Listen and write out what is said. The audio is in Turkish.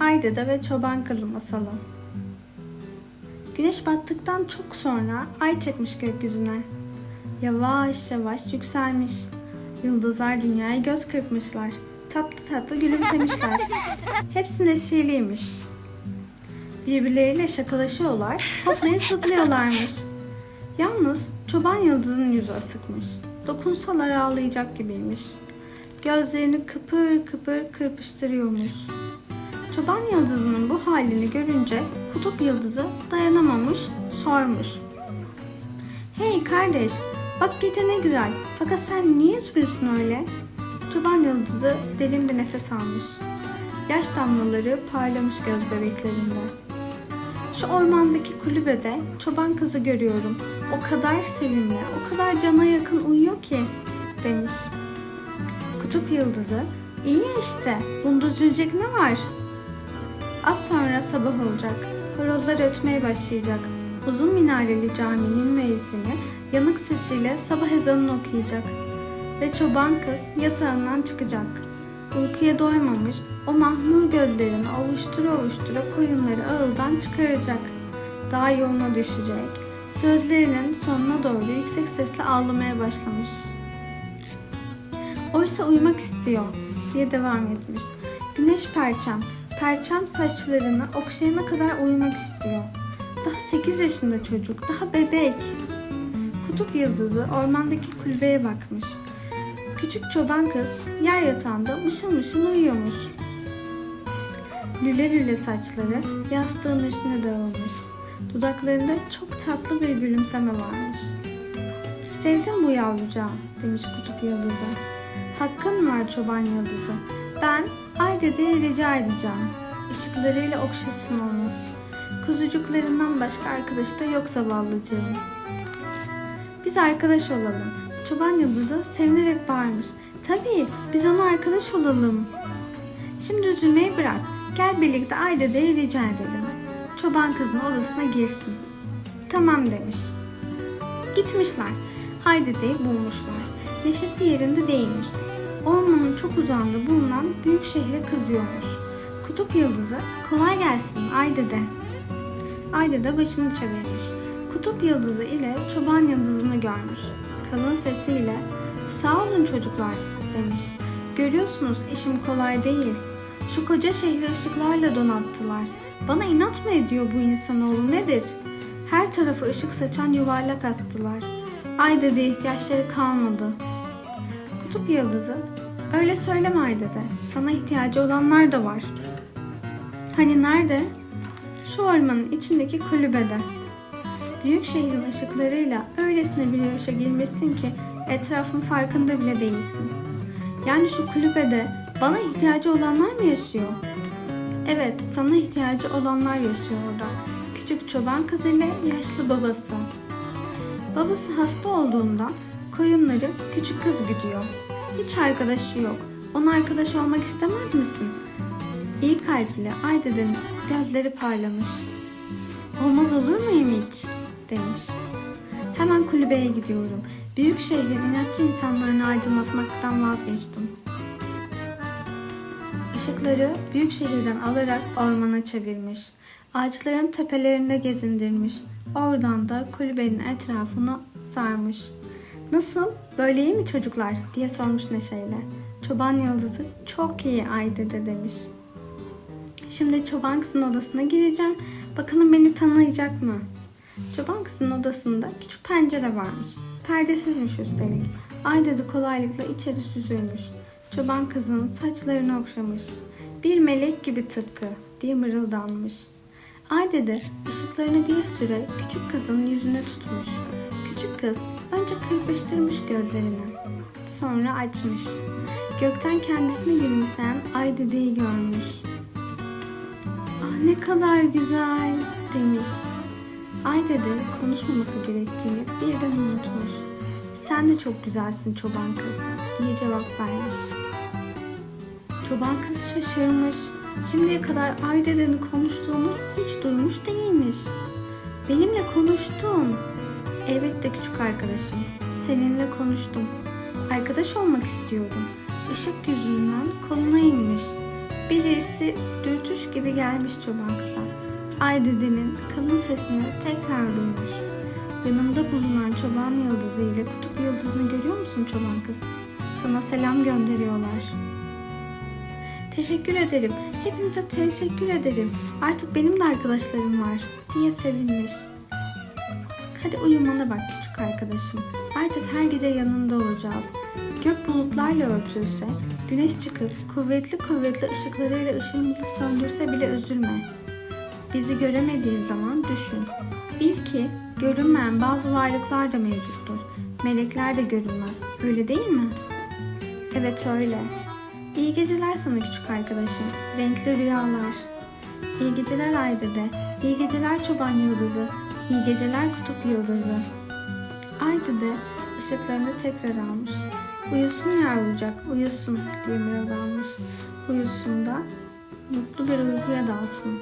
Ay Dede ve Çoban Kızı masalı. Güneş battıktan çok sonra ay çekmiş gökyüzüne. Yavaş yavaş yükselmiş. Yıldızlar dünyaya göz kırpmışlar. Tatlı tatlı gülümsemişler. Hepsi neşeliymiş. Birbirleriyle şakalaşıyorlar, hoplayıp zıplıyorlarmış. Yalnız çoban yıldızın yüzü asıkmış. Dokunsalar ağlayacak gibiymiş. Gözlerini kıpır kıpır kırpıştırıyormuş. Çoban yıldızının bu halini görünce kutup yıldızı dayanamamış, sormuş. Hey kardeş, bak gece ne güzel. Fakat sen niye üzgünsün öyle? Çoban yıldızı derin bir nefes almış. Yaş damlaları parlamış göz bebeklerinde. Şu ormandaki kulübede çoban kızı görüyorum. O kadar sevimli, o kadar cana yakın uyuyor ki demiş. Kutup yıldızı, iyi işte, bunda üzülecek ne var? Az sonra sabah olacak. Horozlar ötmeye başlayacak. Uzun minareli caminin müezzini yanık sesiyle sabah ezanını okuyacak. Ve çoban kız yatağından çıkacak. Uykuya doymamış, o mahmur gözlerini ovuştura ovuştura koyunları ağıldan çıkaracak. Dağ yoluna düşecek. Sözlerinin sonuna doğru yüksek sesle ağlamaya başlamış. Oysa uyumak istiyor diye devam etmiş. Güneş perçem, perçem saçlarını okşayana kadar uyumak istiyor. Daha 8 yaşında çocuk, daha bebek. Kutup yıldızı ormandaki kulübeye bakmış. Küçük çoban kız yer yatağında mışıl mışıl uyuyormuş. Lüle lüle saçları yastığın üstüne dağılmış. Dudaklarında çok tatlı bir gülümseme varmış. Sevdim bu yavrucağı demiş kutup yıldızı. Hakkın var çoban yıldızı. Ben ay dedeye rica edeceğim. Işıklarıyla okşasın onu. Kuzucuklarından başka arkadaşı da yok zavallacığım. Biz arkadaş olalım. Çoban yıldızı sevinerek bağırmış. Tabii biz ona arkadaş olalım. Şimdi üzülmeyi bırak. Gel birlikte ay dedeye rica edelim. Çoban kızın odasına girsin. Tamam demiş. Gitmişler. Ay dedeyi bulmuşlar. Neşesi yerinde değilmiş. Ormanın çok uzağında bulunan büyük şehre kızıyormuş. Kutup yıldızı kolay gelsin ay dede. Ay dede başını çevirmiş. Kutup yıldızı ile çoban yıldızını görmüş. Kalın sesiyle sağ olun çocuklar demiş. Görüyorsunuz işim kolay değil. Şu koca şehri ışıklarla donattılar. Bana inat mı ediyor bu insanoğlu nedir? Her tarafı ışık saçan yuvarlak astılar. Ay dede ihtiyaçları kalmadı. Kutup yıldızı öyle söyleme ay dede. Sana ihtiyacı olanlar da var. Hani nerede? Şu ormanın içindeki kulübede. Büyük şehrin ışıklarıyla öylesine bir yarışa girmişsin ki etrafın farkında bile değilsin. Yani şu kulübede bana ihtiyacı olanlar mı yaşıyor? Evet, sana ihtiyacı olanlar yaşıyor orada. Küçük çoban kız ile yaşlı babası. Babası hasta olduğunda koyunları küçük kız güdüyor. Hiç arkadaşı yok. Ona arkadaş olmak istemez misin? İyi kalpli Aydede'nin gözleri parlamış. Olmaz olur muyum hiç? demiş. Hemen kulübeye gidiyorum. Büyük şehrin inatçı insanlarını aydınlatmaktan vazgeçtim. Işıkları büyük şehirden alarak ormana çevirmiş. Ağaçların tepelerinde gezindirmiş. Oradan da kulübenin etrafını sarmış. Nasıl? Böyle iyi mi çocuklar? diye sormuş neşeyle. Çoban yıldızı çok iyi ay dede demiş. Şimdi çoban kızın odasına gireceğim. Bakalım beni tanıyacak mı? Çoban kızın odasında küçük pencere varmış. Perdesizmiş üstelik. Ay dedi kolaylıkla içeri süzülmüş. Çoban kızın saçlarını okşamış. Bir melek gibi tıpkı diye mırıldanmış. Ay dedi ışıklarını bir süre küçük kızın yüzüne tutmuş. Kız önce kırpıştırmış gözlerini. Sonra açmış. Gökten kendisine gülümseyen ay dedeyi görmüş. Ah ne kadar güzel demiş. Ay dede konuşmaması gerektiğini birden unutmuş. Sen de çok güzelsin çoban kız diye cevap vermiş. Çoban kız şaşırmış. Şimdiye kadar Ay dedenin konuştuğunu hiç duymuş değilmiş. Benimle konuştun. Elbette küçük arkadaşım. Seninle konuştum. Arkadaş olmak istiyordum. Işık yüzünden koluna inmiş. Birisi dürtüş gibi gelmiş çoban kıza. Ay dedenin kalın sesini tekrar duymuş. Yanında bulunan çoban yıldızı ile kutup yıldızını görüyor musun çoban kız? Sana selam gönderiyorlar. Teşekkür ederim. Hepinize teşekkür ederim. Artık benim de arkadaşlarım var diye sevinmiş. Hadi uyumana bak küçük arkadaşım. Artık her gece yanında olacağız. Gök bulutlarla örtülse, güneş çıkıp kuvvetli kuvvetli ışıklarıyla ışığımızı söndürse bile üzülme. Bizi göremediğin zaman düşün. Bil ki görünmeyen bazı varlıklar da mevcuttur. Melekler de görünmez. Öyle değil mi? Evet öyle. İyi geceler sana küçük arkadaşım. Renkli rüyalar. İyi geceler ay dede. İyi geceler çoban yıldızı. İyi geceler kutup yıldızı. Ay dede ışıklarını tekrar almış. Uyusun yavrucak, uyusun diye mırıldanmış. Uyusun da mutlu bir uykuya dalsın.